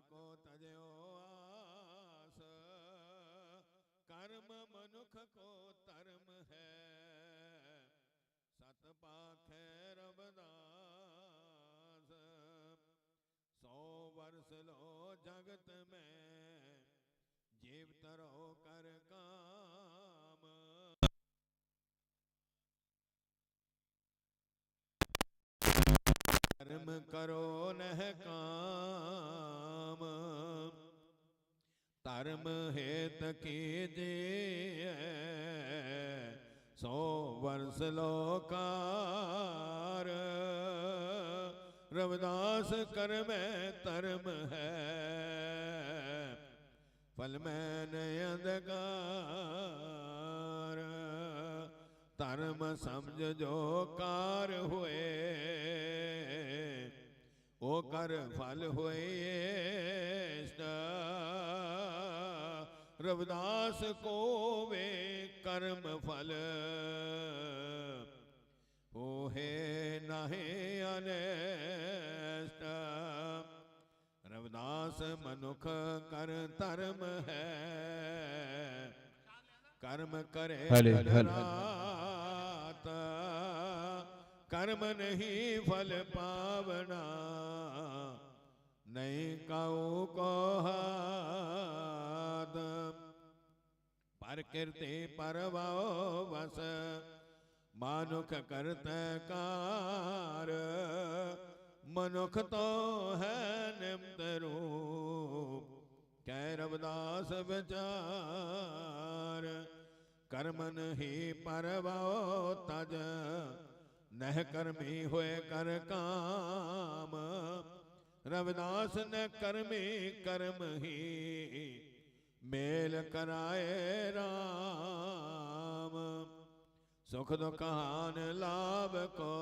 को तजो आस। कर्म मनुख को धर्म है। सत पाखे रवदास। सौ वर्ष लो जगत में जीव तरो कर काम। कर्म करो नह धर्म हेत कीजिए सौ वर्ष लोकार। रविदास कर में धर्म है। फल में अंधकार। धर्म समझ जो कार हुए, वो कर फल हुए रविदास को वे कर्म फल। पोहे नहे अनेष्ट। रविदास मनुख कर धर्म है। कर्म करे हले, हले, कर्म नहीं फल पावना। नहीं काऊ को पर कीर्ति परवो वस मानुख करत कार। मनुख तो है निम्त रूप। कै रवदास विचार। करमन ही परवो तज। नह कर्मी हुए कर काम। रविदास न कर्मी कर्म ही ਮੇਲ ਕਰਾਏ RAM ਸੁਖ ਦੁਖਾਨ ਲਾਭ ਕੋ,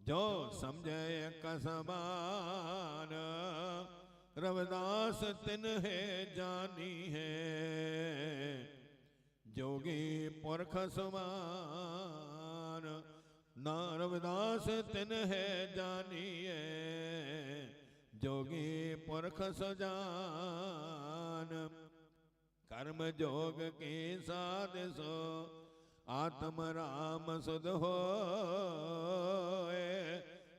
ਜੋ ਸਮਝੇ ਇੱਕ ਸਮਾਨ। ਰਵਿਦਾਸ ਤਿਨ ਹੈ ਜਾਨੀ ਹੈ, ਜੋਗੀ ਪੁਰਖ ਸਮਾਨ। ਨਾ ਰਵਿਦਾਸ ਤਿਨ ਹੈ ਜਾਨੀ ਹੈ जोगी पुरख सजान। कर्म जोग के साध सो, आत्म राम सुध हो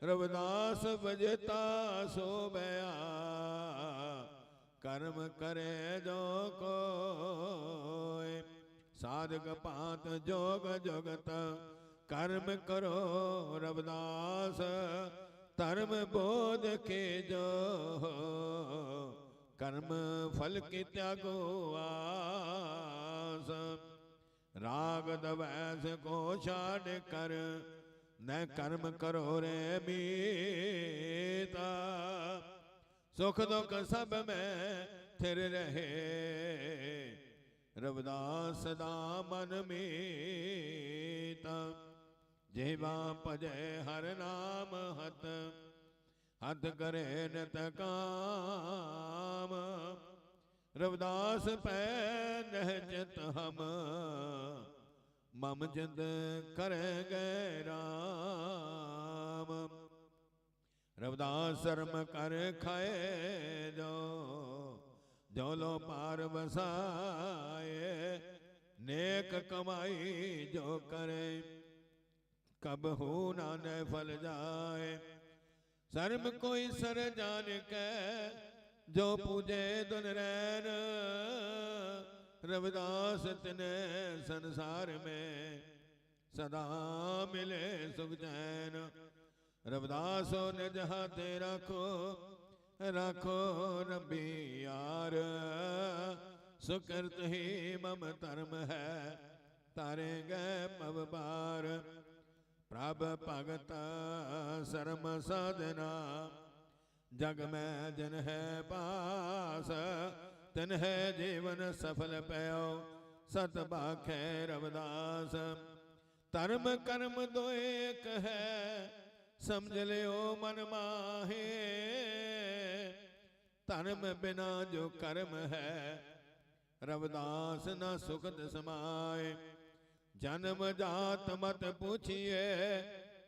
रविदास बजता सो बया, कर्म करे जो को साधक पात जोग जोगत, कर्म करो रविदास। धर्म बोध के जो कर्म फल के त्यागो आस। राग दवैस को छाड़ कर न कर्म करो रे मीता। सुख दुख सब में थिर रहे। रविदास दा मन मीता। ਜਿਹਵਾ ਭਜੈ ਹਰ ਨਾਮ ਹਤ, ਹੱਥ ਕਰੇ ਨਿਤ ਕਾਮ। ਰਵਿਦਾਸ ਪੈ ਨਹਿ ਚਿਤ ਹਮ, ਮਮ ਜਿੰਦ ਕਰੈ ਗੈ ਰਾਮ। ਰਵਿਦਾਸ ਸ਼ਰਮ ਕਰ ਖਾਏ ਜੋ ਜੋ ਲੋ ਪਾਰ ਵਸਾਏ, ਨੇਕ ਕਮਾਈ ਜੋ ਕਰੇ। कब हो ना न फल जाए? शर्म कोई सर जान के जो पूजे दुन रैन। रविदास तने संसार में सदा मिले सुख चैन। रविदास ने जहाँ ते रखो रखो रबी यार। सुकृत ही मम धर्म है, तारे गए पव ਪ੍ਰਭ ਭਗਤ ਸਰਮ ਸਾਧਨਾ। ਜਗ ਮੈਂ ਜਨ ਹੈ ਪਾਸ, ਤਨ ਹੈ ਜੀਵਨ ਸਫਲ ਪਇਓ, ਸਤ ਬਾਖੈ ਰਵਦਾਸ। ਧਰਮ ਕਰਮ ਦੋ ਏਕ ਹੈ, ਸਮਝ ਲਿਓ ਮਨ ਮਾਹੇ। ਧਰਮ ਬਿਨਾ ਜੋ ਕਰਮ ਹੈ, ਰਵਦਾਸ ਨਾ ਸੁਖਦ ਸਮਾਏ। जन्म जात मत पूछिए,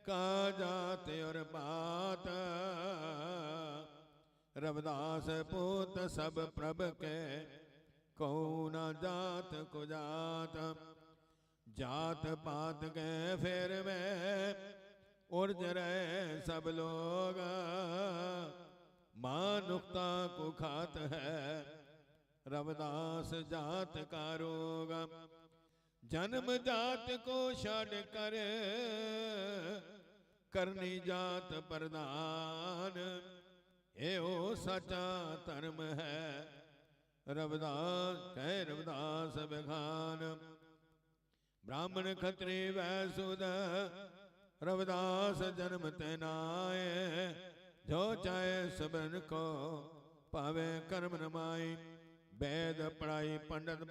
का जात और बात। रविदास पूत सब प्रभ के, कौन जात को जात। जात पात के फिर में उर्ज रहे सब लोग। मानुकता को खात है रविदास जात का रोग। जन्म जात को छड़ कर, करनी जात प्रदान एहो सचा धर्म है, रविदास कह रविदास बखान ब्राह्मण खत्री वैसुद रविदास जन्म तेनाए जो चाहे सबन को पावे कर्म नमाई, वेद पढ़ाई पंडित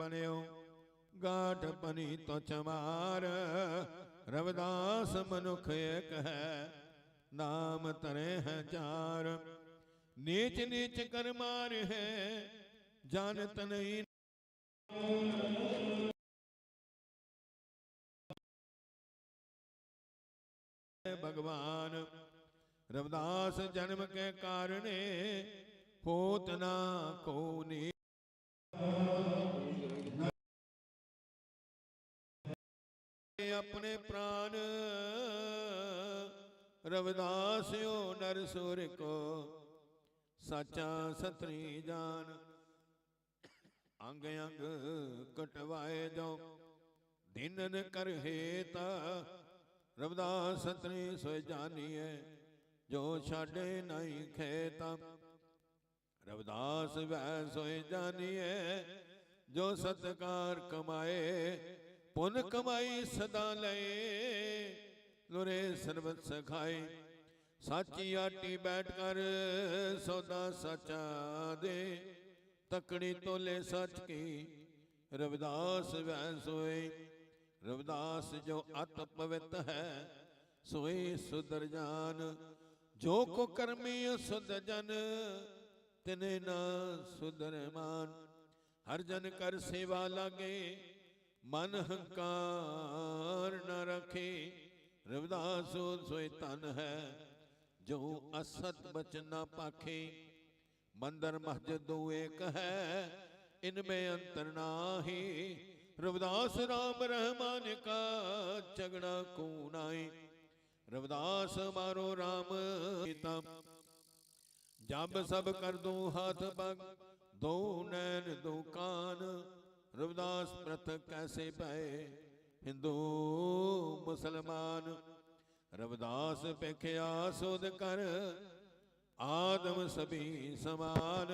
ਗਾਠ ਪਨੀ ਤੁਚ ਮਾਰ ਰਵਿਦਾਸ ਮਨੁਖ ਏਕ ਹੈ, ਨਾਮ ਤਰੇ ਹੈ ਚਾਰ। ਨੀਚ ਨੀਚ ਕਰ ਮਾਰ ਹੈ ਜਾਣਤ ਨਹੀਂ ਭਗਵਾਨ। ਰਵਿਦਾਸ ਜਨਮ ਕੇ ਕਾਰਣੇ ਹੋਤ ਨਾ ਕੋ ਨੀ ਆਪਣੇ ਪ੍ਰਾਨ। ਰਵਿਦਾਸਿਓ ਨਰ ਸੁਰ ਕੋ, ਸਾਚਾ ਸਤਰੀ ਜਾਨ। ਅੰਗ ਅੰਗ ਕਟਵਾਏ ਜੋ ਦਿਨਨ ਕਰ ਹੇਤ। ਰਵਿਦਾਸ ਸਤਰੀ ਸੋ ਜਾਣੀਐ ਜੋ ਛਾੜੇ ਨਹੀਂ ਖੇਤਾ। ਰਵਿਦਾਸ ਵੈ ਸੋਇ ਜਾਣੀਐ ਜੋ ਸਤਕਾਰ ਕਮਾਏ। ਪੁਨ ਕਮਾਈ ਸਦਾ ਲਏ, ਲੁਰੇ ਸਰਬਤ ਸਖਾਏ। ਸਾਚੀ ਆਟੀ ਬੈਠ ਕਰ, ਸੌਦਾ ਸੱਚਾ ਦੇ। ਤਕੜੀ ਤੋਲੇ ਸੱਚ ਕੀ, ਰਵਿਦਾਸ ਵੈ ਸੋਏ। ਰਵਿਦਾਸ ਜੋ ਅਤ ਪਵਿੱਤ ਹੈ, ਸੋਏ ਸੁਦਰ ਜਾਨ। ਜੋ ਕੋ ਕਰਮੀ ਸੁਧ ਜਨ, ਤਿਨੇ ਨਾ ਸੁਧਰਮਾਨ ਹਰ ਜਨ ਕਰ ਸੇਵਾ ਲਾਗੇ ਮਨ ਹੰਕਾਰ ਨ ਰਖੇ। ਰਵਿਦਾਸੋ ਸੋਇ ਤਨ ਹੈ, ਜੋ ਅਸਤ ਬਚਨ ਨਾ ਪਾਖੇ। ਮੰਦਰ ਮਸਜਿਦ ਦੋ ਏਕ ਹੈ, ਇਨ ਮੇ ਅੰਤਰ ਨਾਹੀ। ਰਵਿਦਾਸ ਰਾਮ ਰਹਿਮਾਨ ਕਾ ਝਗੜਾ ਕੋ ਨਾਹੀ। ਰਵਿਦਾਸ ਮਾਰੋ ਰਾਮ ਪਿਤਾ ਜਬ ਸਭ ਕਰ ਦੋ ਹੱਥ ਬਗ ਦੋ ਨੈਣ ਦੋ ਕਾਨ। रविदास पृथक कैसे पाए? हिंदू, मुसलमान, रविदास पेख्या सोध कर, आदम सभी समान।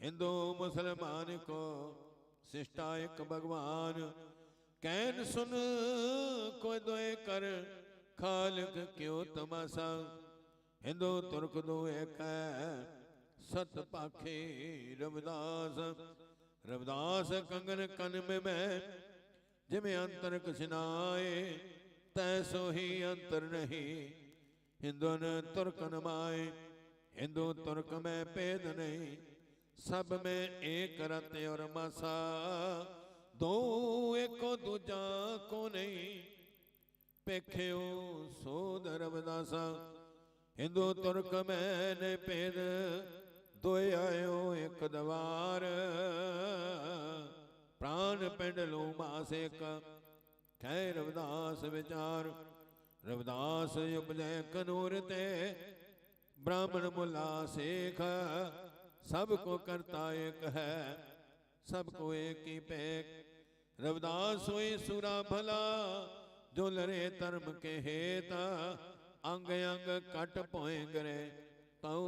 हिंदू, मुसलमान को शिष्टा एक भगवान। कैन सुन को दोए कर, खालक क्यों तमाशा? हिंदू, तुर्क दो एक सत पाखे रविदास। रविदास कंगन कन में मैं, जिमें अंतर कुछ नाए तैसो ही अंतर नहीं। हिंदुन तुर्कन माए, हिंदू तुर्क में भेद नहीं। सब में एक रत और मसा, दो एको दूजा को नहीं। पेख्यो सोद रविदासा, हिंदू तुर्क में ने ਤੋਏ ਆਇਓ ਇੱਕ ਦਵਾਰ। ਪ੍ਰਾਨ ਪਿੰਡ ਲੋ ਮਾਸਿਕ ਖੈ ਰਵਦਾਸ ਵਿਚਾਰ। ਰਵਦਾਸ ਉਪਜੈ ਕਨੂਰ ਤੇ, ਬ੍ਰਾਹਮਣ ਮੁਲਾ ਸੇਖ। ਸਭ ਕੋ ਕਰਤਾ ਏਕ ਹੈ, ਸਭ ਕੋ ਏਕ ਹੀ ਪੇਕ ਰਵਦਾਸ ਹੋਏ ਸੁਰਾ ਭਲਾ, ਜੋ ਲਰੇ ਧਰਮ ਕੇ ਹੇਤਾ। ਅੰਗ ਅੰਗ ਕਟ ਭੋਏ ਗਰੇ, ਤਉ